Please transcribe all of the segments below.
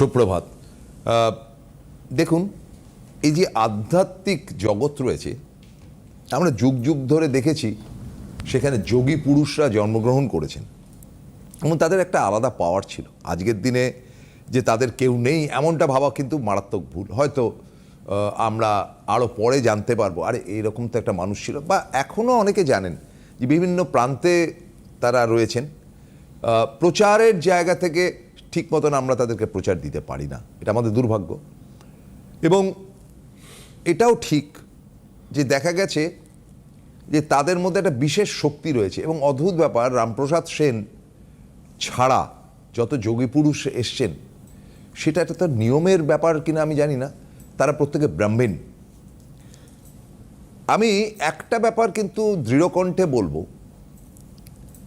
সুপ্রভাত। দেখুন, এই যে আধ্যাত্মিক জগৎ রয়েছে, আমরা যুগ যুগ ধরে দেখেছি, সেখানে যোগী পুরুষরা জন্মগ্রহণ করেছেন। এবং তাদের একটা আলাদা পাওয়ার ছিল। আজকের দিনে যে তাদের কেউ নেই, এমনটা ভাবা কিন্তু মারাত্মক ভুল। হয়তো আমরা আরও পরে জানতে পারব, আরে এইরকম তো একটা মানুষ ছিল। বা এখনও অনেকে জানেন যে বিভিন্ন প্রান্তে তারা রয়েছেন। প্রচারের জায়গা থেকে ঠিক মতন আমরা তাদেরকে প্রচার দিতে পারি না। এটা আমাদের দুর্ভাগ্য। এবং এটাও ঠিক যে দেখা গেছে যে তাদের মধ্যে একটা বিশেষ শক্তি রয়েছে এবং অদ্ভুত ব্যাপার, রামপ্রসাদ সেন ছাড়া যত যোগী পুরুষ এসছেন, সেটা একটা তো নিয়মের ব্যাপার কিনা আমি জানি না। তারা প্রত্যেকে ব্রাহ্মণ। আমি একটা ব্যাপার কিন্তু দৃঢ়কণ্ঠে বলব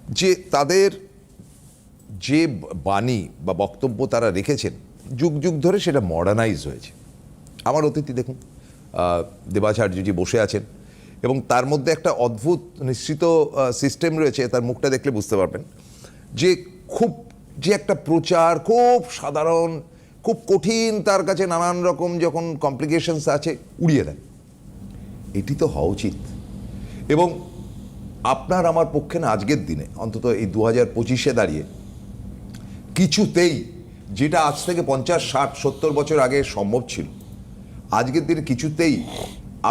যে তাদের যে বাণী বা বক্তব্য তারা রেখেছেন, যুগ যুগ ধরে সেটা মডার্নাইজ হয়েছে। আমার অতিথি দেখুন দেবাচার্যজি বসে আছেন এবং তার মধ্যে একটা অদ্ভুত নিশ্চিত সিস্টেম রয়েছে, তার মুখটা দেখলে বুঝতে পারবেন। যে খুব, যে একটা প্রচার খুব সাধারণ, খুব কঠিন, তার কাছে নানান রকম যখন কমপ্লিকেশনস আছে, উড়িয়ে দেন এটি তো হওয়া উচিত। এবং আপনার আমার পক্ষে না, আজকের দিনে, অন্তত এই দু হাজার পঁচিশে দাঁড়িয়ে কিছুতেই, যেটা আজ থেকে পঞ্চাশ, ষাট, সত্তর বছর আগে সম্ভব ছিল। আজকের দিনে কিছুতেই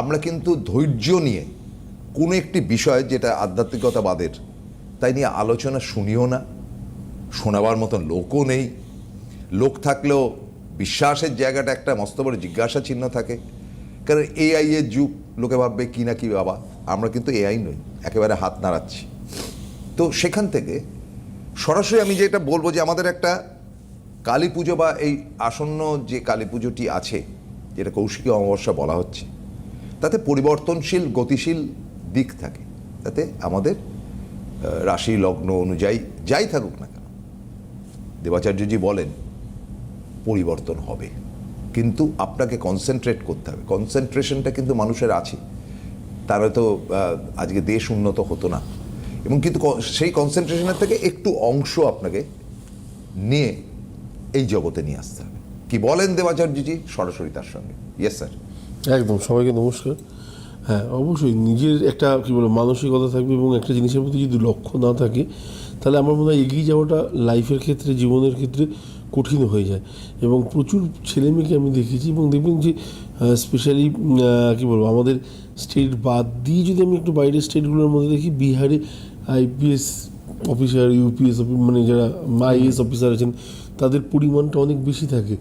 আমরা কিন্তু ধৈর্য নিয়ে কোনো একটি বিষয় যেটা আধ্যাত্মিকতাবাদের, তাই নিয়ে আলোচনা শুনিও না, শোনাবার মতন লোকও নেই। লোক থাকলেও বিশ্বাসের জায়গাটা একটা মস্ত বড় জিজ্ঞাসা চিহ্ন থাকে। কারণ এআই এর যুগ, লোকে ভাববে কি না কি বাবা, আমরা কিন্তু এআই নই, একেবারে হাত নাড়াচ্ছি। তো সেখান থেকে সরাসরি আমি যেটা বলব যে আমাদের একটা কালী পুজো বা এই আসন্ন যে কালী পুজোটি আছে, যেটা কৌশিকী অমাবস্যা বলা হচ্ছে, তাতে পরিবর্তনশীল, গতিশীল দিক থাকে। তাতে আমাদের রাশি, লগ্ন অনুযায়ী যাই থাকুক না কেন, দেবাচার্যজি বলেন, পরিবর্তন হবে। কিন্তু আপনাকে কনসেন্ট্রেট করতে হবে। কনসেন্ট্রেশনটা কিন্তু মানুষের আছে। তারা তো আজকে দেশ উন্নত হতো না। এবং কিন্তু সেই কনসেন্ট্রেশনের থেকে একটু অংশ আপনাকে নিয়ে এই জগতে নিয়ে আসতে হবে। কি বলেন দেবাচার্যজি সরাসরি তার সঙ্গে? ইয়েস স্যার একদম, সবাইকে নমস্কার। হ্যাঁ অবশ্যই নিজের একটা, কী বলব, মানসিকতা থাকবে এবং একটা জিনিসের প্রতি যদি লক্ষ্য না থাকে, তাহলে আমার মনে হয় এগিয়ে যাওয়াটা লাইফের ক্ষেত্রে, জীবনের ক্ষেত্রে কঠিন হয়ে যায়। এবং প্রচুর ছেলে মেয়েকে আমি দেখেছি এবং দেখবেন যে স্পেশালি কী বলব, আমাদের স্টেট বাদ দিয়ে যদি আমি একটু বাইরের স্টেটগুলোর মধ্যে দেখি, বিহারে আইপিএস অফিসার, ইউপিএস মানে যারা আইএস অফিসার আছেন, তাদের পরিমাণটা অনেক বেশি থাকে।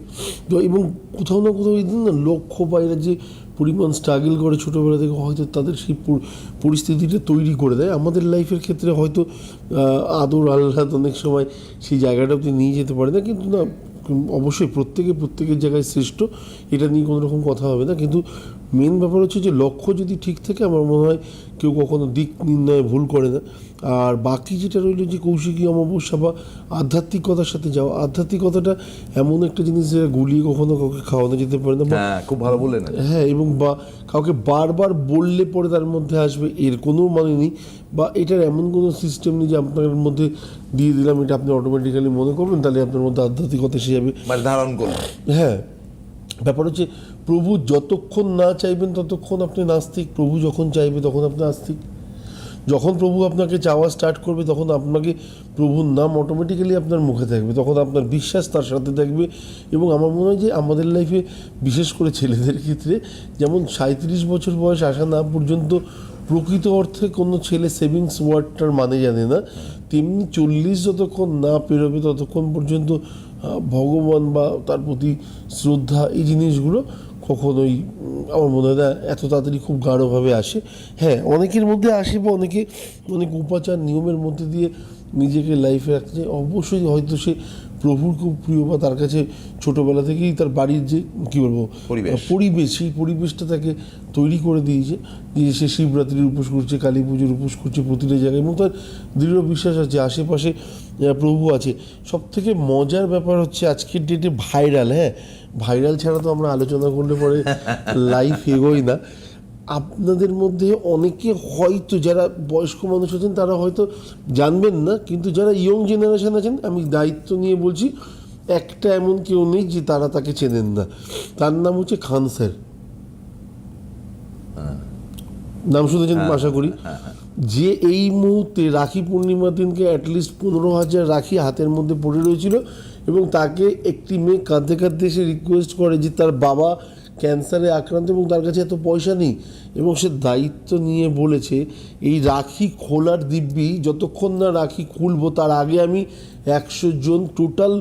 তো এবং কোথাও না কোথাও এই না লক্ষ্য বাইরে যে পরিমাণ স্ট্রাগল করে ছোটোবেলা থেকে, হয়তো তাদের সেই পরিস্থিতিটা তৈরি করে দেয়। আমাদের লাইফের ক্ষেত্রে হয়তো আদর আহ্লাদ অনেক সময় সেই জায়গাটা অব্দি নিয়ে যেতে পারে না। কিন্তু না, অবশ্যই প্রত্যেকে প্রত্যেকের জায়গায় শ্রেষ্ঠ, এটা নিয়ে কোনো রকম কথা হবে না। কিন্তু মেন ব্যাপার হচ্ছে যে লক্ষ্য যদি ঠিক থাকে, আমার মনে হয় কেউ কখনো দিক নির্ণয়ে ভুল করে না। আর বাকি যেটা রইল যে কৌশিকী অমাবস্যা বা আধ্যাত্মিকতার সাথে যাওয়া আধ্যাত্মিকতাটা এমন একটা জিনিস যেটা গুলিয়ে কখনো কাউকে খাওয়ানো যেতে পারে না হ্যাঁ খুব ভালো বললেন হ্যাঁ এবং বা কাউকে বারবার বললে পরে তার মধ্যে আসবে এর কোনো মানে নেই। বা এটার এমন কোনো সিস্টেম নেই যে আপনার মধ্যে দিয়ে দিলাম এটা আপনি অটোমেটিক্যালি মনে করবেন তাহলে আপনার মধ্যে আধ্যাত্মিকতা এসে যাবে। মানে ধারণ করুন হ্যাঁ ব্যাপার হচ্ছে প্রভু যতক্ষণ না চাইবেন ততক্ষণ আপনি নাস্তিক। প্রভু যখন চাইবে তখন আপনি নাস্তিক। যখন প্রভু আপনাকে চাওয়া স্টার্ট করবে তখন আপনাকে প্রভুর নাম অটোমেটিক্যালি আপনার মুখে থাকবে। তখন আপনার বিশ্বাস তার সাথে থাকবে এবং আমার মনে হয় যে আমাদের লাইফে বিশেষ করে ছেলেদের ক্ষেত্রে যেমন সাঁত্রিশ বছর বয়স আসা না পর্যন্ত প্রকৃত অর্থে কোনো ছেলে সেভিংস ওয়ার্ডটার মানে জানে না। তেমনি চল্লিশ যতক্ষণ না পেরোবে ততক্ষণ পর্যন্ত ভগবান বা তার প্রতি শ্রদ্ধা এই জিনিসগুলো কখনোই আমার মনে হয় না এত তাড়াতাড়ি খুব গাঢ়ভাবে আসে। হ্যাঁ অনেকের মধ্যে আসে বা অনেকে অনেক উপাচার নিয়মের মধ্যে দিয়ে নিজেকে লাইফে রাখতে চায় অবশ্যই হয়তো সে প্রভুর খুব প্রিয় বা তার কাছে ছোটোবেলা থেকেই তার বাড়ির যে কী বলব পরিবেশ। পরিবেশ সেই পরিবেশটা তাকে তৈরি করে দিয়েছে। যে সে শিবরাত্রির উপোস করছে কালী পুজোর উপোস করছে প্রতিটা জায়গায়। এবং তার দৃঢ় বিশ্বাস আছে আশেপাশে প্রভু আছে। সব থেকে মজার ব্যাপার হচ্ছে আজকের ডেটে ভাইরাল হ্যাঁ? ভাইরাল ছাড়া তো আমরা আলোচনা করলে পরে লাইফ এগোই না। আপনাদের মধ্যে অনেকে হয়তো যারা বয়স্ক মানুষ আছেন তারা হয়তো জানবেন না কিন্তু যারা ইয়ং জেনারেশন আছেন আমি দায়িত্ব নিয়ে বলছি একটা এমন কেউ নেই যে তারা তাকে চেনেন না। তার নাম হচ্ছে খান স্যার। নাম শুনেছেন? আশা করি। যে এই মুহূর্তে রাখি পূর্ণিমার দিনকে অ্যাটলিস্ট পনেরো হাজার রাখি হাতের মধ্যে পড়ে রয়েছিল। এবং তাকে একটি মেয়ে কাঁদতে কাঁদতে এসে রিকোয়েস্ট করে যে তার বাবা ক্যান্সারে আক্রান্ত এবং তার কাছে এত পয়সা নেই। এবং সে দায়িত্ব নিয়ে বলেছে, এই রাখি খোলার দিব্যি, যতক্ষণ না রাখি খুলবো, তার আগে আমি একশো জন টোটাল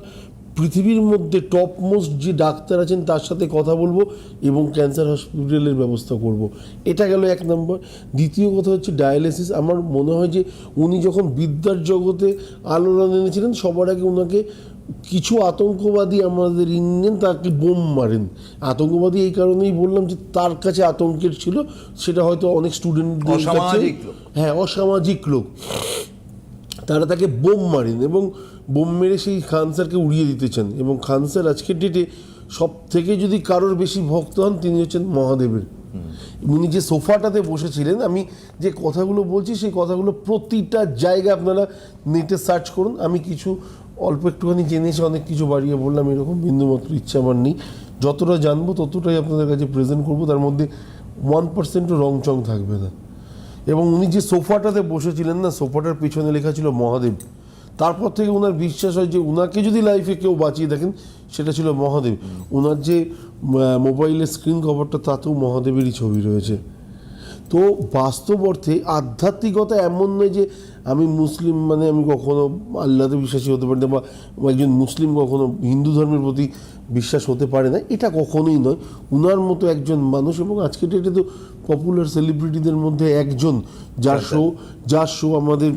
পৃথিবীর মধ্যে টপ মোস্ট যে ডাক্তার আছেন, তার সাথে কথা বলব এবং ক্যান্সার হসপিটালের ব্যবস্থা করব। এটা গেল এক নম্বর। দ্বিতীয় কথা হচ্ছে ডায়ালিসিস আমার মনে হয় যে উনি যখন বিদ্যার জগতে আলোড়ন এনেছিলেন, সবার আগে ওনাকে কিছু আতঙ্কবাদী আমাদের ইন্ডিয়ান তাকে বোম মারেন। আতঙ্কবাদী এই কারণেই বললাম যে তার কাছে আতঙ্কের ছিল সেটা হয়তো অনেক স্টুডেন্টদের কাছে হ্যাঁ অসামাজিক লোক। তারা তাকে বোম মারেন এবং বোম মেরে সেই খান স্যারকে উড়িয়ে দিতে চান। এবং খান স্যার আজকের ডেটে সব থেকে যদি কারোর বেশি ভক্ত হন তিনি হচ্ছেন মহাদেবের। উনি যে সোফাটাতে বসেছিলেন আমি যে কথাগুলো বলছি সেই কথাগুলো প্রতিটা জায়গায় আপনারা নেটে সার্চ করুন। আমি কিছু অল্প একটুখানি জেনেছি অনেক কিছু বাড়িয়ে বললাম, এরকম বিন্দুমাত্র ইচ্ছা আমার নেই। যতটা জানব ততটাই আপনাদের কাছে প্রেজেন্ট করব, তার মধ্যে ওয়ান পার্সেন্টও রং চং থাকবে না। এবং উনি যে সোফাটাতে বসেছিলেন না, সোফাটার পিছনে লেখা ছিল মহাদেব। তারপর থেকে ওনার বিশ্বাস হয় যে ওনাকে যদি লাইফে কেউ বাঁচিয়ে দেখেন, সেটা ছিল মহাদেব। ওনার যে মোবাইলের স্ক্রিন কভারটা তাতেও মহাদেবেরই ছবি রয়েছে। তো বাস্তব অর্থে আধ্যাত্মিকতা এমন নয় যে আমি মুসলিম মানে আমি কখনো আল্লাহতে বিশ্বাসী হতে পারি না বা একজন মুসলিম কখনো হিন্দু ধর্মের প্রতি বিশ্বাস হতে পারে না এটা কখনোই নয়। উনার মতো একজন মানুষ এবং আজকের ডেটে তো পপুলার সেলিব্রিটিদের মধ্যে একজন যার শো যার শো আমাদের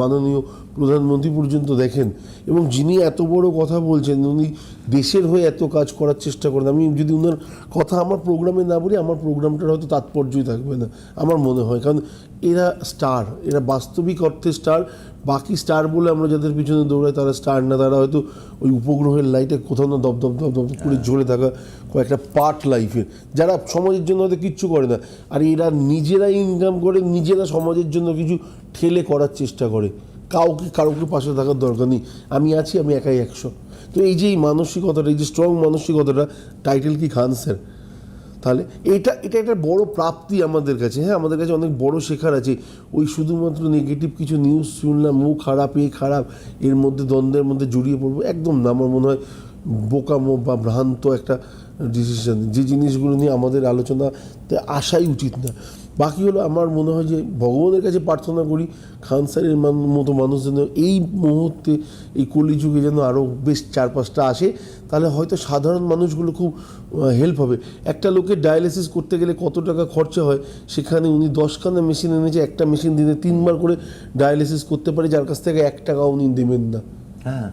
মাননীয় প্রধানমন্ত্রী পর্যন্ত দেখেন। এবং যিনি এত বড় কথা বলছেন উনি দেশের হয়ে এত কাজ করার চেষ্টা করেন আমি যদি ওনার কথা আমার প্রোগ্রামে না বলি আমার প্রোগ্রামটার হয়তো তাৎপর্যই থাকবে না আমার মনে হয়। কারণ এরা স্টার এরা বাস্তবিক অর্থে স্টার। বাকি স্টার বলে আমরা যাদের পিছনে দৌড়াই তারা স্টার না তারা হয়তো ওই উপগ্রহের লাইটে কোথাও না দপ দপ দপ দপ করে ঝরে থাকা কয়েকটা পার্ট লাইফের যারা সমাজের জন্য হয়তো কিচ্ছু করে না আর এরা নিজেরা ইনকাম করে নিজেরা সমাজের জন্য কিছু ঠেলে করার চেষ্টা করে। কাউকে কারোকে পাশে থাকার দরকার নেই। আমি আছি আমি একাই একশো। তো এই যে এই মানসিকতাটা, এই যে স্ট্রং মানসিকতাটা টাইটেল কি খান স্যার তাহলে এটা এটা একটা বড় প্রাপ্তি আমাদের কাছে। হ্যাঁ আমাদের কাছে অনেক বড় শেখার আছে। ওই শুধুমাত্র নেগেটিভ কিছু নিউজ শুনলাম, মুখ খারাপ, এ খারাপ, এর মধ্যে দ্বন্দ্বের মধ্যে জড়িয়ে পড়ব, একদম না। আমার মনে হয় বোকামো বা ভ্রান্ত একটা ডিসিশন যে জিনিসগুলো নিয়ে আমাদের আলোচনাতে আসাই উচিত না। বাকি হলো আমার মনে হয় যে ভগবানের কাছে প্রার্থনা করি, খান স্যারের মতো মানুষ যেন এই মুহূর্তে এই কলিযুগে যেন আরও বেশ চার পাঁচটা আসে, তাহলে হয়তো সাধারণ মানুষগুলো খুব হেল্প হবে। একটা লোকের ডায়ালিসিস করতে গেলে কত টাকা খরচা হয়, সেখানে উনি দশখানা মেশিন এনেছে, একটা মেশিন দিনে তিনবার করে ডায়ালিসিস করতে পারে, যার কাছ থেকে এক টাকা উনি দেবেন না। হ্যাঁ।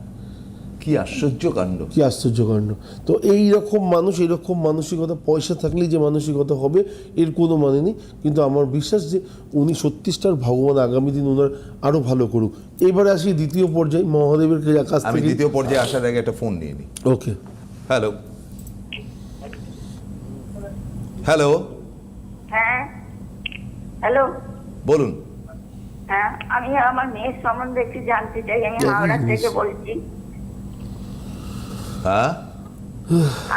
কি আশ্চর্য কাণ্ড। কি আশ্চর্য কাণ্ড। তো এই রকম মানুষ এরকম মানসিকতা পয়সা থাকলেই যে মানসিকতা হবে এর কোনো মানে নেই। কিন্তু আমার বিশ্বাস যে উনি সত্যিষ্টার ভগবান আগামী দিন ওনার আরও ভালো করুক। এবারে আসি দ্বিতীয় পর্যায়ে মহাদেবের কাছ আমি দ্বিতীয় পর্যায়ে আসার আগে একটা ফোন নিয়ে নিই ওকে। হ্যালো হ্যালো হ্যাঁ। হ্যালো বলুন। হ্যাঁ আমি আমার মেয়ের সম্বন্ধে একটু জানতে চাই আমি হাওড়া থেকে বলছি। হ্যাঁ?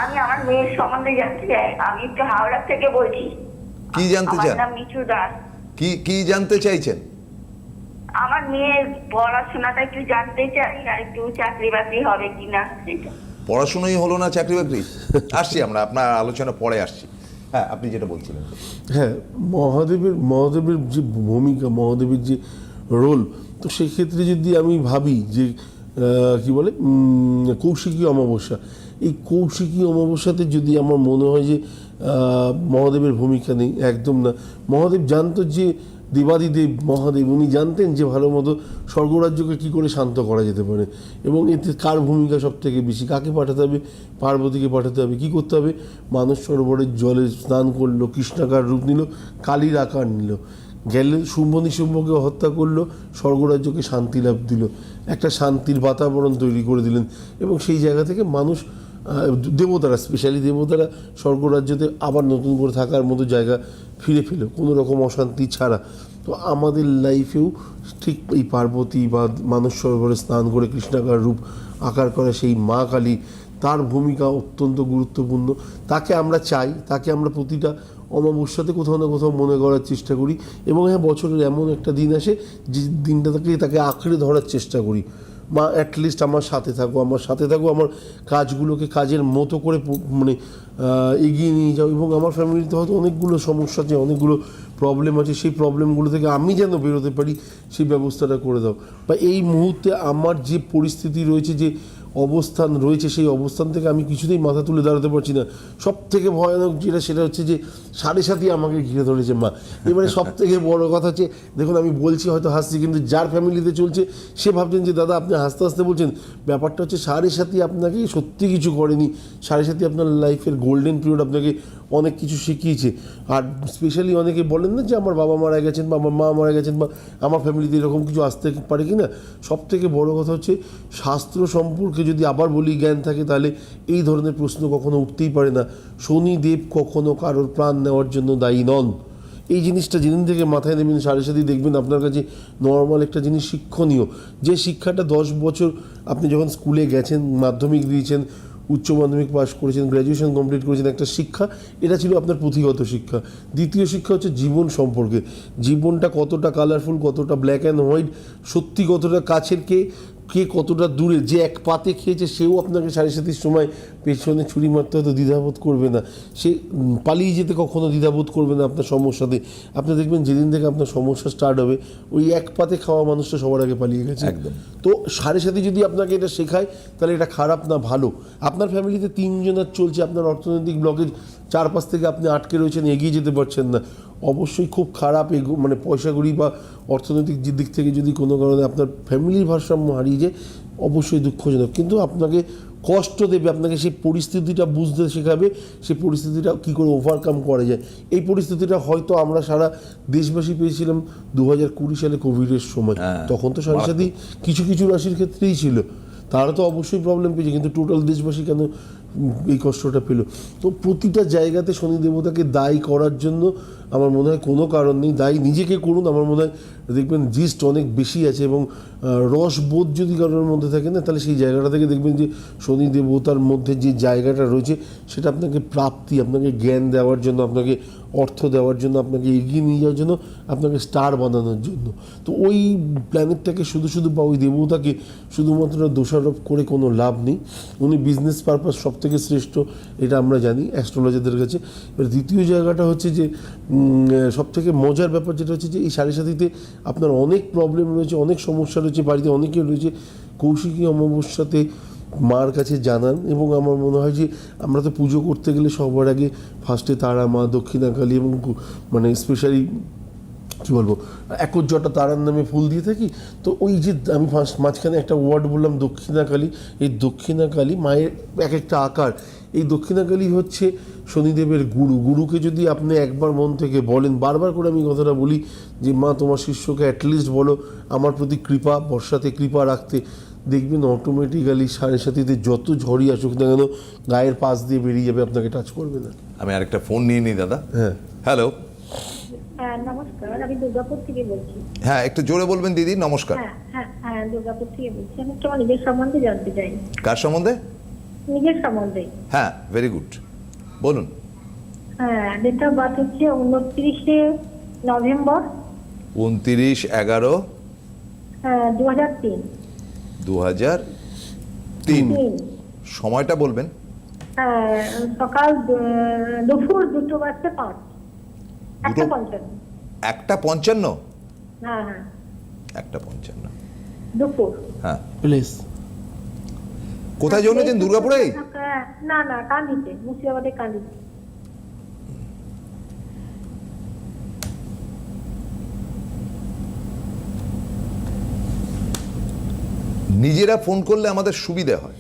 আমি আমার মেয়ের সম্বন্ধে জানতে চাই। আমি একটু হাওড়া থেকে বলছি। কি জানতে আমার চান নাম মিঠু দাস। কি কি জানতে চাইছেন? আমার মেয়ের পড়াশোনাটা একটু জানতে চাই আর একটু চাকরি বাকরি হবে কিনা সেটা। পড়াশোনাই হলো না চাকরি বাকরি আসছি আমরা আপনার আলোচনা পরে আসছি। হ্যাঁ আপনি যেটা বলছিলেন। হ্যাঁ মহাদেবের মহাদেবের যে ভূমিকা মহাদেবের যে রোল তো সেক্ষেত্রে যদি আমি ভাবি যে কি বলে? কৌশিকী অমাবস্যা। এই কৌশিকী অমাবস্যাতে যদি আমার মনে হয় যে মহাদেবের ভূমিকা নেই, একদম না। মহাদেব জানতো যে, দেবাদিদেব মহাদেব, উনি জানতেন যে ভালো মতো স্বর্গরাজ্যকে কী করে শান্ত করা যেতে পারে এবং এতে কার ভূমিকা সব থেকে বেশি, কাকে পাঠাতে হবে, পার্বতীকে পাঠাতে হবে, কী করতে হবে? মানুষ সরোবরের জলে স্নান করল, কৃষ্ণাকার রূপ নিল, কালীর আকার নিল। গেলে শুম্ভ নিশুম্ভকে হত্যা করল, স্বর্গরাজ্যকে শান্তি লাভ দিল। একটা শান্তির বাতাবরণ তৈরি করে দিলেন এবং সেই জায়গা থেকে মানুষ দেবতারা স্পেশালি দেবতারা স্বর্গরাজ্যতে আবার নতুন করে থাকার মতো জায়গা ফিরে পেল। কোনো রকম অশান্তি ছাড়া। তো আমাদের লাইফেও ঠিক এই পার্বতী বা মানস সরোবরে স্নান করে কৃষ্ণাকার রূপ আকার করে সেই মা কালী, তার ভূমিকা অত্যন্ত গুরুত্বপূর্ণ। তাকে আমরা চাই, তাকে আমরা প্রতিটা অমাবস্যাতে কোথাও না কোথাও মনে করার চেষ্টা করি এবং হ্যাঁ বছরের এমন একটা দিন আসে যে দিনটা তাকে তাকে আঁকড়ে ধরার চেষ্টা করি। মা অ্যাটলিস্ট আমার সাথে থাকো, আমার সাথে থাকো, আমার কাজগুলোকে কাজের মতো করে মানে এগিয়ে নিয়ে যাও এবং আমার ফ্যামিলিতে হয়তো অনেকগুলো সমস্যা আছে, অনেকগুলো প্রবলেম আছে, সেই প্রবলেমগুলো থেকে আমি যেন বেরোতে পারি, সেই ব্যবস্থাটা করে দাও। বা এই মুহূর্তে আমার যে পরিস্থিতি রয়েছে যে অবস্থান রয়েছে, সেই অবস্থান থেকে আমি কিছুতেই মাথা তুলে দাঁড়াতে পারছি না। সব থেকে ভয়ানক যেটা, সেটা হচ্ছে যে সাড়ে সাথে আমাকে ঘিরে ধরেছে মা। এবারে সব থেকে বড় কথা হচ্ছে, দেখুন আমি বলছি হয়তো হাসছি, কিন্তু যার ফ্যামিলিতে চলছে, সে ভাবছেন যে, দাদা, আপনি হাসতে হাসতে বলছেন, ব্যাপারটা হচ্ছে সাড়ে সাথে আপনাকে সত্যি কিছু করেনি। সাড়ে সাথে আপনার লাইফের গোল্ডেন পিরিয়ড আপনাকে অনেক কিছু শিখিয়েছে। আর স্পেশালি অনেকে বলেন না যে আমার বাবা মারা গেছেন বা আমার মা মারা গেছেন বা আমার ফ্যামিলিতে এরকম কিছু আসতে পারে কি না সব থেকে বড় কথা হচ্ছে, শাস্ত্র সম্পর্কে যদি আবার বলি জ্ঞান থাকে, তাহলে এই ধরনের প্রশ্ন কখনো উঠতেই পারে না। শনিদেব কখনো কারোর প্রাণ নেওয়ার জন্য দায়ী নন। এই জিনিসটা যেদিন থেকে মাথায় নেবেন, সাড়ে সাথে দেখবেন আপনার কাছে নর্মাল একটা জিনিস শিক্ষণীয়। যে শিক্ষাটা দশ বছর আপনি যখন স্কুলে গেছেন, মাধ্যমিক দিয়েছেন উচ্চ মাধ্যমিক পাস করেছেন গ্র্যাজুয়েশন কমপ্লিট করেছেন একটা শিক্ষা, এটা ছিল আপনার পুঁথিগত শিক্ষা। দ্বিতীয় শিক্ষা হচ্ছে জীবন সম্পর্কে। জীবনটা কতটা কালারফুল কতটা ব্ল্যাক অ্যান্ড হোয়াইট সত্যি কতটা কাছের কে কে কতটা দূরে যে এক পাতে খেয়েছে সেও আপনাকে সাড়ে সাতির সময় পেছনে ছুরি মারতে হয়তো দ্বিধাবোধ করবে না। সে পালিয়ে যেতে কখনো দ্বিধাবোধ করবে না আপনার সমস্যাতে। আপনি দেখবেন যেদিন থেকে আপনার সমস্যা স্টার্ট হবে ওই এক পাতে খাওয়া মানুষটা সবার আগে পালিয়ে গেছে। একদম। তো সাড়ে সাথে যদি আপনাকে এটা শেখায় তাহলে এটা খারাপ না ভালো। আপনার ফ্যামিলিতে তিনজনের চলছে আপনার অর্থনৈতিক ব্লকের চারপাশ থেকে আপনি আটকে রয়েছেন এগিয়ে যেতে পারছেন না। অবশ্যই খুব খারাপ এগো মানে পয়সাগুড়ি বা অর্থনৈতিক দিক থেকে যদি কোনো কারণে আপনার ফ্যামিলির ভারসাম্য হারিয়ে যায় অবশ্যই দুঃখজনক। কিন্তু আপনাকে কষ্ট দেবে আপনাকে সেই পরিস্থিতিটা বুঝতে শেখাবে সেই পরিস্থিতিটা কী করে ওভারকাম করা যায়। এই পরিস্থিতিটা হয়তো আমরা সারা দেশবাসী পেয়েছিলাম দু হাজার কুড়ি সালে কোভিডের সময়। হ্যাঁ, তখন তো সাথে কিছু কিছু রাশির ক্ষেত্রেই ছিল। তারা তো অবশ্যই প্রবলেম পেয়েছে কিন্তু টোটাল দেশবাসী কেন এই কষ্টটা পেল। তো প্রতিটা জায়গাতে শনি দেবতাকে দায়ী করার জন্য আমার মনে হয় কোনো কারণ নেই। দায়ী নিজেকে করুন, আমার মনে হয় দেখবেন জিস্ট অনেক বেশি আছে এবং রস রসবোধ যদি কারোর মধ্যে থাকে না, তাহলে সেই জায়গাটা থেকে দেখবেন যে শনি দেবতার মধ্যে যে জায়গাটা রয়েছে, সেটা আপনাকে প্রাপ্তি, আপনাকে জ্ঞান দেওয়ার জন্য আপনাকে অর্থ দেওয়ার জন্য, আপনাকে এগিয়ে নিয়ে যাওয়ার জন্য, আপনাকে স্টার বানানোর জন্য। তো ওই প্ল্যানেটটাকে শুধু শুধু বা ওই দেবতাকে শুধুমাত্র দোষারোপ করে কোনো লাভ নেই। উনি বিজনেস পারপাস সব থেকে শ্রেষ্ঠ, এটা আমরা জানি অ্যাস্ট্রোলজারদের কাছে। এবার দ্বিতীয় জায়গাটা হচ্ছে যে সব থেকে মজার ব্যাপার যেটা হচ্ছে যে, এই সাড়ে সাথীতে আপনার অনেক প্রবলেম রয়েছে, অনেক সমস্যা রয়েছে, বাড়িতে অনেকে রয়েছে। কৌশিকী অমাবস্যাতে মার কাছে জানান এবং আমার মনে হয় যে আমরা তো পুজো করতে গেলে সবার আগে ফার্স্টে তারা, মা, দক্ষিণাকালী এবং মানে স্পেশালি কী বলব একজটা তারার নামে ফুল দিয়ে থাকি। তো ওই যে আমি ফার্স্ট মাঝখানে একটা ওয়ার্ড বললাম দক্ষিণাকালী। এই দক্ষিণাকালী মায়ের এক একটা আকার। এই দক্ষিণাকালী হচ্ছে শনিদেবের গুরু। গুরুকে যদি আপনি একবার মন থেকে বলেন, বারবার করে আমি কথাটা বলি যে, মা, তোমার শিষ্যকে অ্যাটলিস্ট বলো, আমার প্রতি কৃপা, বর্ষাতে কৃপা রাখতে। দেখবেন অটোমেটিক্যালি সাড়ে সাথীতে যত ঝড়ই আসুক না কেন গায়ের পাশ দিয়ে বেরিয়ে যাবে আপনাকে টাচ করবে না। আমি আরেকটা ফোন নিয়ে নিই দাদা। হ্যাঁ। হ্যালো হ্যাঁ নমস্কার আমি দুর্গাপুর থেকে বলছি। হ্যাঁ একটু জোরে বলবেন দিদি নমস্কার। হ্যাঁ হ্যাঁ হ্যাঁ দুর্গাপুর থেকে বলছি। আমি আমার নিজের সম্বন্ধে জানতে চাই। কার সম্বন্ধে? নিজের সম্বন্ধে। হ্যাঁ ভেরি গুড বলুন। হ্যাঁ ডেট অফ বার্থ হচ্ছে উনত্রিশে নভেম্বর। উনতিরিশ এগারো। হ্যাঁ দু হাজার তিন। দু হাজার তিন সময়টা বলবেন? হ্যাঁ সকাল দুপুর দুটো বাজতে পাঁচ। একটা দুটো? পঞ্চান্ন। একটা পঞ্চান্ন? হ্যাঁ হ্যাঁ। একটা পঞ্চান্ন। দুপুর। হ্যাঁ। প্লিজ। কোথায় জন্মেছেন? দুর্গাপুরেই হ্যাঁ, না না কান্দিতে মুর্শিদাবাদে কান্দিতে। নিজেরা ফোন করলে আমাদের সুবিধা হয়।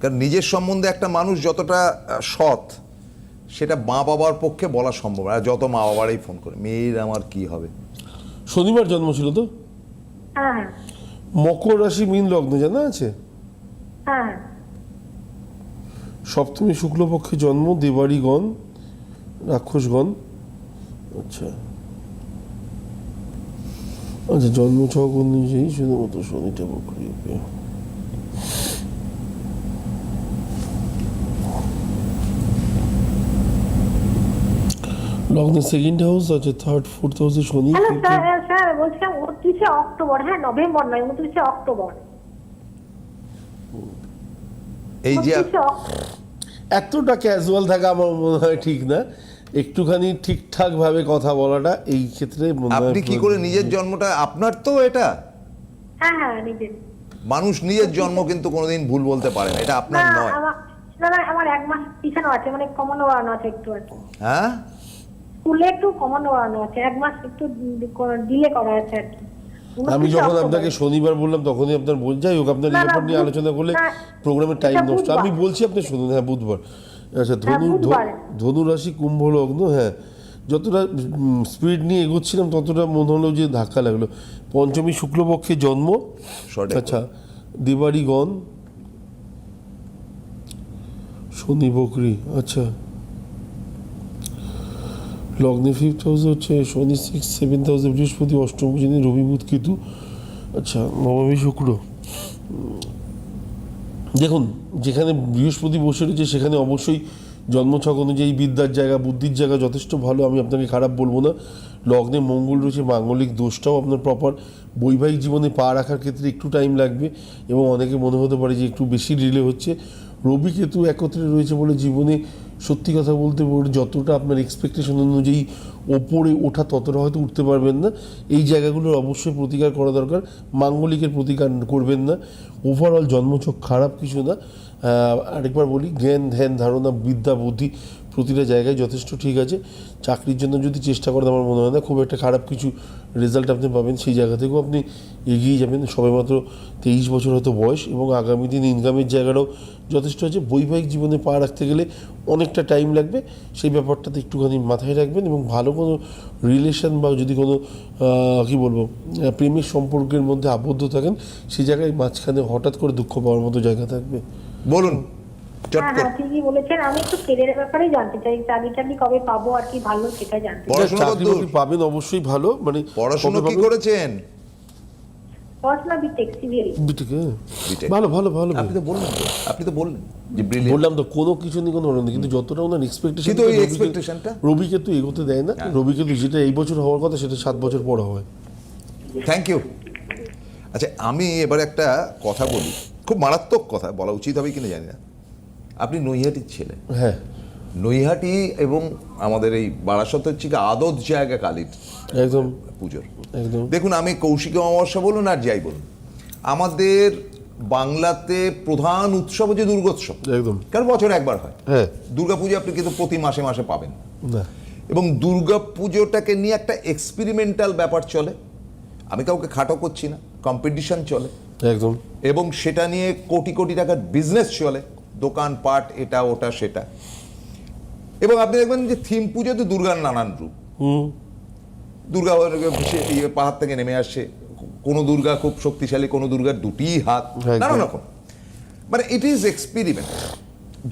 কারণ নিজের সম্বন্ধে একটা মানুষ যতটা সৎ সেটা মা বাবার পক্ষে বলা সম্ভব। আর যত মা বাবারাই ফোন করে মেয়ের আমার কি হবে? শনিবার জন্ম ছিল তো? হ্যাঁ হ্যাঁ। মকর রাশি মীন লগ্ন জানা আছে? হ্যাঁ হ্যাঁ। সপ্তমী শুক্লপক্ষে জন্ম দেবাড়িগণ রাক্ষসগণ। আচ্ছা। আচ্ছা জন্মছক অনুযায়ী শুধুমাত্র শনিটা বকরি ওকে লগ্নের সেকেন্ড হাউস আছে থার্ড ফোর্থ হাউসে শনি হ্যালো স্যার স্যার বলছিলাম উনত্রিশে অক্টোবর হ্যাঁ নভেম্বর নয় উনত্রিশে অক্টোবর এই যে এতটা ক্যাজুয়াল থাকা আমার মনে হয় ঠিক না। একটুখানি ঠিকঠাক ভাবে কথা বলাটা এই ক্ষেত্রে আপনি কি করে নিজের জন্মটা আপনার তো এটা? হ্যাঁ হ্যাঁ নিজের। মানুষ নিজের জন্ম কিন্তু কোনোদিন ভুল বলতে পারে না এটা আপনার নয়। আমার না না আমার এক মাস পিছানো আছে মানে কমানো বাড়ানো আছে একটু হ্যাঁ? স্কুলে একটু কমানো বাড়ানো আছে এক মাস একটু ডিলে করা আছে আর কি। আমি যখন আপনাকে শনিবার বললাম তখনই আপনার বল যাই হোক আপনার এই না, না, ব্যাপার নিয়ে আলোচনা করলে প্রোগ্রামের টাইম নষ্ট। আমি বলছি আপনি শুনুন হ্যাঁ বুধবার। আচ্ছা ধনু হ্যাঁ, বুধবার। ধ- ধনু রাশি কুম্ভ লগ্ন হ্যাঁ। যতটা স্পিড নিয়ে এগোচ্ছিলাম ততটা মনে হলো যে ধাক্কা লাগল। পঞ্চমী শুক্লপক্ষে জন্ম। সঠিক। আচ্ছা দিবাড়িগণ। শনি বকরি আচ্ছা। লগ্নে ফিফথ হাউসে হচ্ছে শনি সিক্স সেভেন্থ হাউসে বৃহস্পতি অষ্টম যিনি রবি বুধ কেতু। আচ্ছা নবমী শুক্র। দেখুন যেখানে বৃহস্পতি বসে রয়েছে, সেখানে অবশ্যই জন্মছক অনুযায়ী বিদ্যার জায়গা, বুদ্ধির জায়গা যথেষ্ট ভালো, আমি আপনাকে খারাপ বলব না। লগ্নে মঙ্গল রয়েছে, মাঙ্গলিক দোষটাও আপনার প্রপার বৈবাহিক জীবনে পা রাখার ক্ষেত্রে একটু টাইম লাগবে এবং অনেকে মনে হতে পারে যে একটু বেশি রিলে হচ্ছে। রবি কেতু একত্রে রয়েছে বলে জীবনে সত্যি কথা বলতে বলে যতটা আপনার এক্সপেকটেশন অনুযায়ী ওপরে ওঠা ততটা হয়তো উঠতে পারবেন না। এই জায়গাগুলোর অবশ্যই প্রতিকার করা দরকার। মাঙ্গলিকের প্রতিকার করবেন না। ওভারঅল জন্মচক খারাপ কিছু না। আরেকবার বলি, জ্ঞান, ধ্যান, ধারণা, বিদ্যা, বুদ্ধি প্রতিটা জায়গায় যথেষ্ট ঠিক আছে। চাকরির জন্য যদি চেষ্টা করেন, আমার মনে হয় না, খুব একটা খারাপ কিছু রেজাল্ট আপনি পাবেন, সেই জায়গা থেকেও আপনি এগিয়ে যাবেন। সবেমাত্র তেইশ বছর হয়তো বয়স এবং আগামী দিন ইনকামের জায়গাটাও যথেষ্ট আছে। বৈবাহিক জীবনে পা রাখতে গেলে অনেকটা টাইম লাগবে। সেই ব্যাপারটাতে একটুখানি মাথায় রাখবেন এবং ভালো কোনো রিলেশন বা যদি কোনো কি বলব প্রেমের সম্পর্কের মধ্যে আবদ্ধ থাকেন, সেই জায়গায় মাঝখানে হঠাৎ করে দুঃখ পাওয়ার মতো জায়গা থাকবে। বলুন। হ্যাঁ করে। হ্যাঁ ঠিকই বলেছেন। আমি একটু কেরিয়ারের ব্যাপারেই জানতে চাই চাকরি টাকরি কবে পাবো আর কি ভালো সেটা জানতে চাই। পড়াশোনা চাকরি কতদূর? বাকরি পাবেন অবশ্যই ভালো মানে পড়াশোনা কবে কি পাবেন? করেছেন? পড়াশোনা বিটেক সিভিল বিটেক, হ্যাঁ। বিটেক। ভালো ভালো ভালো। আপনি তো বললেন তো, আপনি তো বললেন যে brilliant। বললাম তো কোনো কিছু নিয়ে কোনো হলো না কিন্তু যতটা ওনার এক্সপেকটেশন কিন্তু ওই expectation-টা? রবিকে তো এগোতে দেয় না। রবিকে তো যেটা এই বছর হওয়ার কথা সেটা সাত বছর পর হয় থ্যাংক ইউ আচ্ছা আমি এবার একটা কথা বলি। খুব মারাত্মক কথা বলা উচিত হবে কিনা জানি না। আপনি নৈহাটির ছেলে হ্যাঁ। নৈহাটি এবং আমাদের এই বারাসত হচ্ছে কি আদত জায়গা কালীর একদম। পুজোর। একদম। দেখুন আমি কৌশিক অমাবস্যা বলুন আর যাই বলুন। আমাদের বাংলাতে প্রধান উৎসব হচ্ছে দুর্গোৎসব। একদম। কারণ বছরে একবার হয়। হ্যাঁ। দুর্গাপুজো আপনি কিন্তু প্রতি মাসে মাসে পাবেন। না। এবং দুর্গা পুজোটাকে নিয়ে একটা এক্সপেরিমেন্টাল ব্যাপার চলে। আমি কাউকে খাটো করছি না কম্পিটিশন চলে। একদম। এবং সেটা নিয়ে কোটি কোটি টাকার বিজনেস চলে। দোকান পাট এটা ওটা সেটা। এবং আপনি দেখবেন যে থিম পুজোতে দুর্গার নানান রূপ। দুর্গা পাহাড় থেকে নেমে আসছে কোনো দুর্গা খুব শক্তিশালী কোনো দুর্গার দুটি হাত। নানান রকম। মানে ইট ইজ এক্সপেরিমেন্ট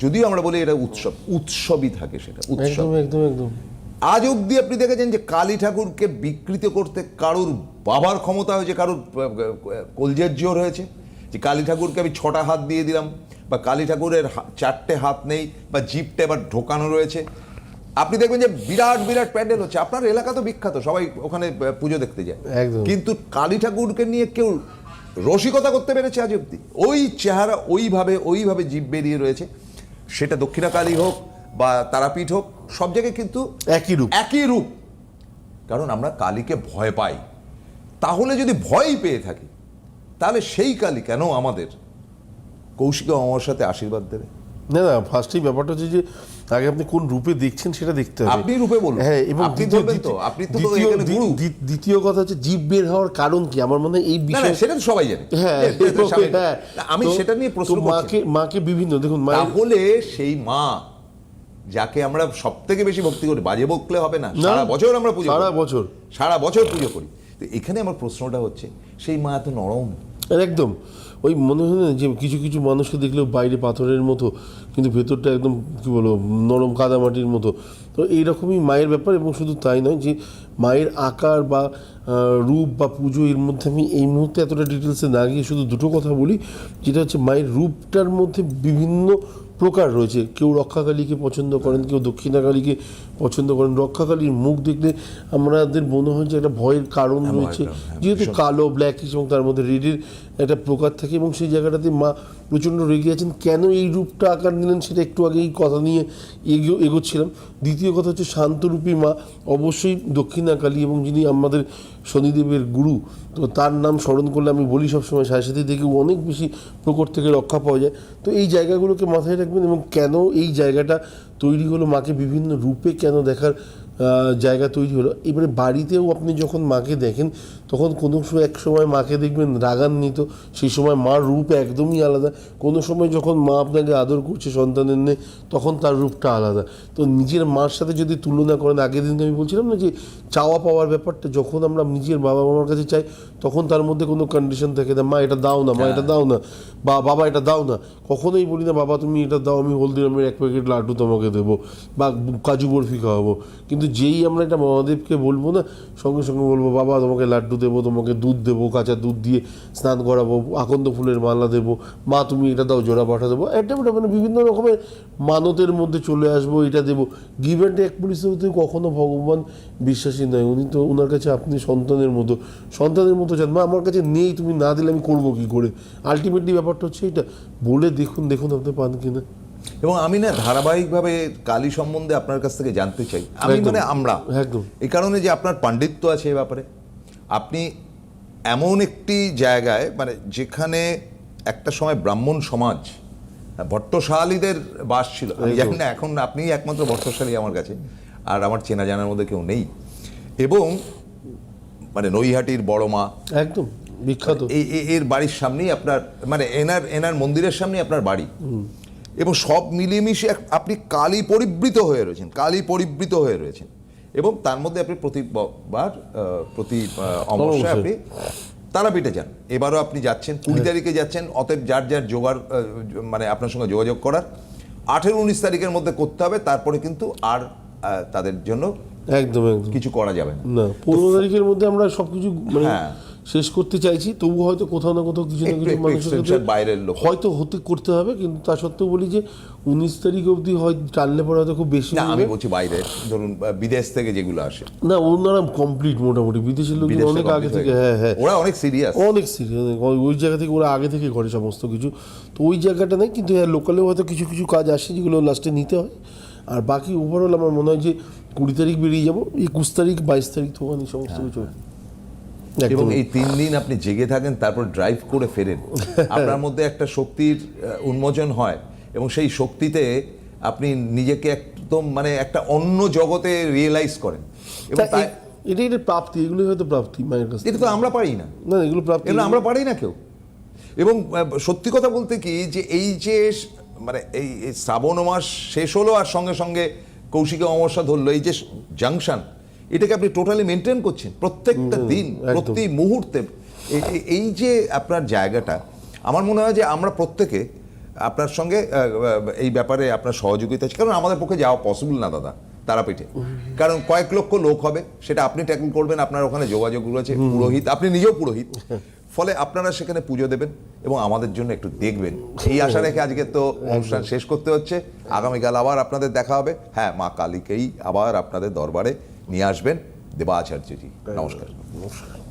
যদিও আমরা বলি এটা উৎসব উৎসবই থাকে সেটা উৎসব। একদম একদম আজ অবধি আপনি দেখেছেন যে কালী ঠাকুরকে বিকৃত করতে কারুর বাবার ক্ষমতা হয়েছে কারুর কলজের জোর হয়েছে? যে কালী ঠাকুরকে আমি ছটা হাত দিয়ে দিলাম বা কালী ঠাকুরের চারটে হাত নেই বা জিপটা এবার ঢোকানো রয়েছে। আপনি দেখবেন যে বিরাট বিরাট প্যান্ডেল হচ্ছে। আপনার এলাকা তো বিখ্যাত সবাই ওখানে পুজো দেখতে যায়। কিন্তু কালী ঠাকুরকে নিয়ে কেউ রসিকতা করতে পেরেছে আজ অব্দি ওই চেহারা ওইভাবে ওইভাবে জীব বেরিয়ে রয়েছে। সেটা দক্ষিণা কালী হোক বা তারাপীঠ হোক সব জায়গায় কিন্তু একই রূপ। একই রূপ। কারণ আমরা কালীকে ভয় পাই। তাহলে যদি ভয়ই পেয়ে থাকি তাহলে সেই কালী কেন আমাদের কৌশিক অমাবস্যাতে আশীর্বাদ দেবে না না ফার্স্টেই ব্যাপারটা হচ্ছে যে আগে আপনি কোন রূপে দেখছেন সেটা দেখতে হবে আপনি রূপে বলুন। হ্যাঁ এবং আপনি ধরবেন তো, আপনি তো এখানে গুরু। দ্বিতীয় কথা হচ্ছে জীব বের হওয়ার কারণ কি আমার মনে এই না সেটা তো সবাই জানে হ্যাঁ। হ্যাঁ। না, আমি সেটা নিয়ে প্রশ্ন করছি মাকে মাকে বিভিন্ন দেখুন মায়ের তাহলে সেই মা যাকে আমরা সব থেকে বেশি ভক্তি করি বাজে বকলে হবে না না, সারা বছর আমরা পুজো সারা বছর। সারা বছর পুজো করি তো এখানে আমার প্রশ্নটা হচ্ছে সেই মা এত নরম একদম ওই মনে হয় না যে কিছু কিছু মানুষকে দেখলেও বাইরে পাথরের মতো, কিন্তু ভেতরটা একদম, কী বলব, নরম কাদামাটির মতো। তো এইরকমই মায়ের ব্যাপার এবং শুধু তাই নয় যে মায়ের আকার বা রূপ বা পুজো এর মধ্যে আমি এই মুহূর্তে এতটা ডিটেলসে না গিয়ে শুধু দুটো কথা বলি, যেটা হচ্ছে মায়ের রূপটার মধ্যে বিভিন্ন প্রকার রয়েছে। কেউ রক্ষাকালীকে পছন্দ করেন, কেউ দক্ষিণাকালীকে পছন্দ করেন। রক্ষাকালীর মুখ দেখলে আমাদের মনে হয় যে একটা ভয়ের কারণ হ্যাঁ, রয়েছে। হ্যাঁ, যেহেতু। কালো ব্ল্যাকিশ এবং তার মধ্যে রেডের একটা প্রকার থাকে এবং সেই জায়গাটাতে মা প্রচণ্ড রেগে আছেন। কেন এই রূপটা আকার নিলেন সেটা একটু আগে এই কথা নিয়ে এগিয়ে এগোচ্ছিলাম। দ্বিতীয় কথা হচ্ছে শান্তরূপী মা অবশ্যই দক্ষিণাকালী এবং যিনি আমাদের শনিদেবের গুরু তো তার নাম স্মরণ করলে আমি বলি সবসময় সাথে সাথে দেখেও অনেক বেশি প্রকট থেকে রক্ষা পাওয়া যায়। তো এই জায়গাগুলোকে মাথায় রাখবেন এবং কেন এই জায়গাটা তৈরি হলো মাকে বিভিন্ন রূপে কেন দেখার জায়গা তৈরি হলো। এবারে বাড়িতেও আপনি যখন মাকে দেখেন, তখন কোনো সময় এক সময় মাকে দেখবেন রাগান্বিত, সেই সময় মার রূপ একদমই আলাদা। কোনো সময় যখন মা আপনাকে আদর করছে সন্তানের নিয়ে তখন তার রূপটা আলাদা। তো নিজের মার সাথে যদি তুলনা করেন, আগের দিনকে আমি বলছিলাম না যে, চাওয়া পাওয়ার ব্যাপারটা যখন আমরা নিজের বাবা মামার কাছে চাই, তখন তার মধ্যে কোনো কন্ডিশন থাকে না, মা, এটা দাও না, মা, এটা দাও না, বা বাবা, এটা দাও না। কখনোই বলি না, বাবা, তুমি এটা দাও, আমি হলদিরামের এক প্যাকেট লাড্ডু তোমাকে দেবো, বা কাজু বরফি খাওয়াবো। কিন্তু যেই আমরা এটা মহাদেবকে বলব না, সঙ্গে সঙ্গে বলব, বাবা, তোমাকে লাড্ডু দেবো, তোমাকে দুধ দেবো, কাঁচা দুধ দিয়ে স্নান করাবো, আকন্দ ফুলের মালা দেবো, মা, তুমি এটা দাও, জোড়া পাঠা দেবো। এটা ওটা মানে বিভিন্ন রকমের মানতের মধ্যে চলে আসব, এটা দেবো। গিভ অ্যান্ড টেক পরিস্থিতিতে কখনো ভগবান বিশ্বাসী নয়, উনি তো ওনার কাছে আপনি সন্তানের মতো সন্তানের মতো চান। মা, আমার কাছে নেই, তুমি না দিলে আমি করব কী করে? আলটিমেটলি ব্যাপারটা হচ্ছে এটা বলে দেখুন দেখুন আপনি পান কিনা। এবং আমি না ধারাবাহিকভাবে কালী সম্বন্ধে আপনার কাছ থেকে জানতে চাই। আমি মানে আমরা। এই কারণে যে আপনার পাণ্ডিত্য আছে এ ব্যাপারে। আপনি এমন একটি জায়গায় মানে যেখানে একটা সময় ব্রাহ্মণ সমাজ ভট্টশালীদের বাস ছিল। আমি জানি না এখন আপনি একমাত্র ভট্টশালী আমার কাছে। আর আমার চেনা জানার মধ্যে কেউ নেই। এবং মানে নৈহাটির বড় মা। একদম বিখ্যাত। এই এর বাড়ির সামনেই আপনার মানে এনার এনার মন্দিরের সামনেই আপনার বাড়ি। এবং সব মিলেমিশে এক- আপনি কালী পরিবৃত হয়ে রয়েছেন কালী পরিবৃত হয়ে রয়েছেন। এবং তার মধ্যে আপনি প্রতিবার প্রতি অমাবস্যায়। আপনি তারাপীঠে যান। এবারও আপনি যাচ্ছেন কুড়ি তারিখে যাচ্ছেন অতএব যার যার জোগাড় মানে আপনার সঙ্গে যোগাযোগ করার। আঠেরো উনিশ তারিখের মধ্যে করতে হবে তারপরে কিন্তু আর তাদের জন্য একদম কিছু করা যাবে না। না পনেরো তারিখের মধ্যে আমরা সবকিছু মানে হ্যাঁ। শেষ করতে চাইছি তবু হয়তো কোথাও না কোথাও কিছু না কিছু মানুষের বাইরের লোক। হয়তো হতে করতে হবে কিন্তু তা সত্ত্বেও বলি যে উনিশ তারিখ অবধি হয় টানলে পরে হয়তো খুব বেশি না হয়ে আমি। বলছি বাইরে ধরুন বিদেশ থেকে যেগুলো আসে। না ওনারা কমপ্লিট মোটামুটি বিদেশের লোক অনেক আগে থেকে হ্যাঁ হ্যাঁ। ওরা অনেক সিরিয়াস অনেক সিরিয়াস ওই জায়গা থেকে ওরা আগে থেকে করে সমস্ত কিছু। তো ওই জায়গাটা নেই কিন্তু হ্যাঁ লোকালেও হয়তো কিছু কিছু কাজ আসে যেগুলো লাস্টে নিতে হয়। আর বাকি ওভারঅল আমার মনে হয় যে কুড়ি তারিখ বেরিয়ে যাব একুশ তারিখ বাইশ তারিখ তো সমস্ত কিছু এবং এই তিন দিন আপনি জেগে থাকেন তারপর ড্রাইভ করে ফেরেন। আপনার মধ্যে একটা শক্তির উন্মোচন হয় এবং সেই শক্তিতে আপনি নিজেকে একদম মানে একটা অন্য জগতে রিয়েলাইজ করেন। এবং তা তাই এ- এটাই এটা প্রাপ্তি এগুলোই হয়তো প্রাপ্তি মায়ের কাছে এটা তো আমরা পারি না। না এগুলো প্রাপ্তি এগুলো আমরা পারি না কেউ। এবং সত্যি কথা বলতে কি যে এই যে মানে এই এই শ্রাবণ মাস শেষ হলো আর সঙ্গে সঙ্গে কৌশিক অমাবস্যা ধরলো এই যে জাংশন এটাকে আপনি টোটালি মেনটেন করছেন প্রত্যেকটা দিন প্রতি মুহূর্তে। এই যে আপনার জায়গাটা আমার মনে হয় যে আমরা প্রত্যেকে আপনার সঙ্গে এই ব্যাপারে আপনার সহযোগিতা আছে। কারণ আমাদের পক্ষে যাওয়া পসিবল না দাদা তারাপীঠে। কারণ কয়েক লক্ষ লোক হবে সেটা আপনি ট্যাকল করবেন আপনার ওখানে যোগাযোগ রয়েছে পুরোহিত আপনি নিজেও পুরোহিত। ফলে আপনারা সেখানে পুজো দেবেন এবং আমাদের জন্য একটু দেখবেন। এই আশা রেখে আজকে তো অনুষ্ঠান শেষ করতে হচ্ছে। আগামীকাল আবার আপনাদের দেখা হবে। হ্যাঁ মা কালীকেই আবার আপনাদের দরবারে নিয়ে আসবেন দেবা আচার্যজি নমস্কার। নমস্কার।